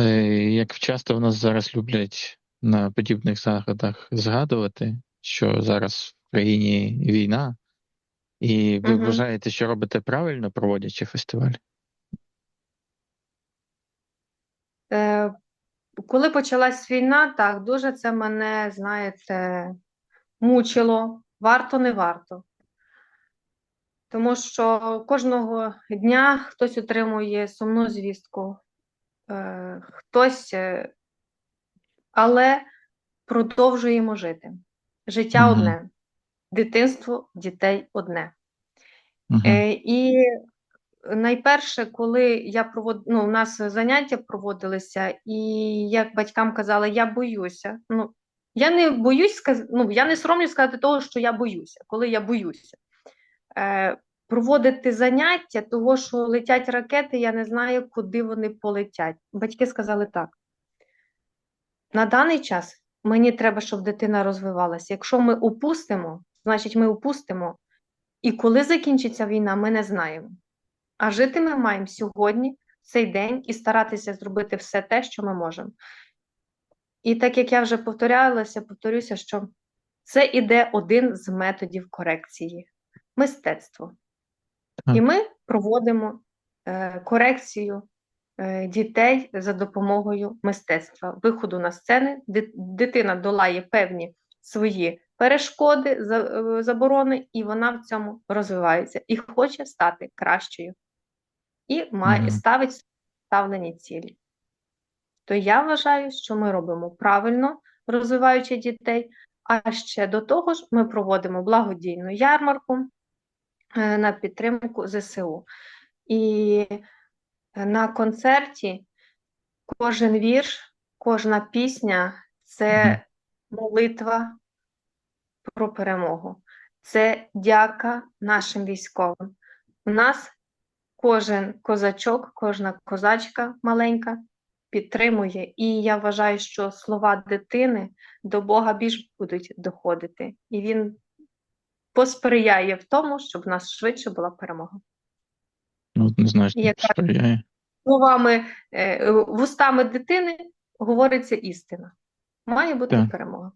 Е, Як часто в нас зараз люблять на подібних заходах згадувати, що зараз в країні війна, і ви Мгм. вважаєте, що робите правильно, проводячи фестиваль? Е, коли почалась війна, так, дуже це мене, знаєте, мучило. Варто, не варто. Тому що кожного дня хтось отримує сумну звістку, хтось, е, але продовжуємо жити. Життя Мгм. одне, дитинство дітей одне. Е, і найперше, коли я провод... ну, у нас заняття проводилися, і як батькам казала, я боюся. Ну, я не боюсь сказ... ну, я не соромлю сказати того, що я боюся, коли я боюся. Е, проводити заняття, того, що летять ракети, я не знаю, куди вони полетять. Батьки сказали так. На даний час мені треба, щоб дитина розвивалася. Якщо ми упустимо, значить ми упустимо. І коли закінчиться війна, ми не знаємо. А жити ми маємо сьогодні, цей день, і старатися зробити все те, що ми можемо. І так як я вже повторялася, повторюся, що це іде один з методів корекції мистецтво. Так. І ми проводимо е, корекцію е, дітей за допомогою мистецтва, виходу на сцени. Дитина долає певні свої перешкоди, за- е, заборони, і вона в цьому розвивається і хоче стати кращою, і має Мгм. ставить ставлені цілі. То я вважаю, що ми робимо правильно, розвиваючи дітей. А ще до того ж, ми проводимо благодійну ярмарку на підтримку ЗСУ. І на концерті кожен вірш, кожна пісня це молитва про перемогу. Це дяка нашим військовим. У нас кожен козачок, кожна козачка маленька підтримує. І я вважаю, що слова дитини до Бога більш будуть доходити. І він посприяє в тому, щоб в нас швидше була перемога. Ну, однозначно, Яка- сприяє. Словами, е, вустами дитини говориться істина. Має бути Так. перемога.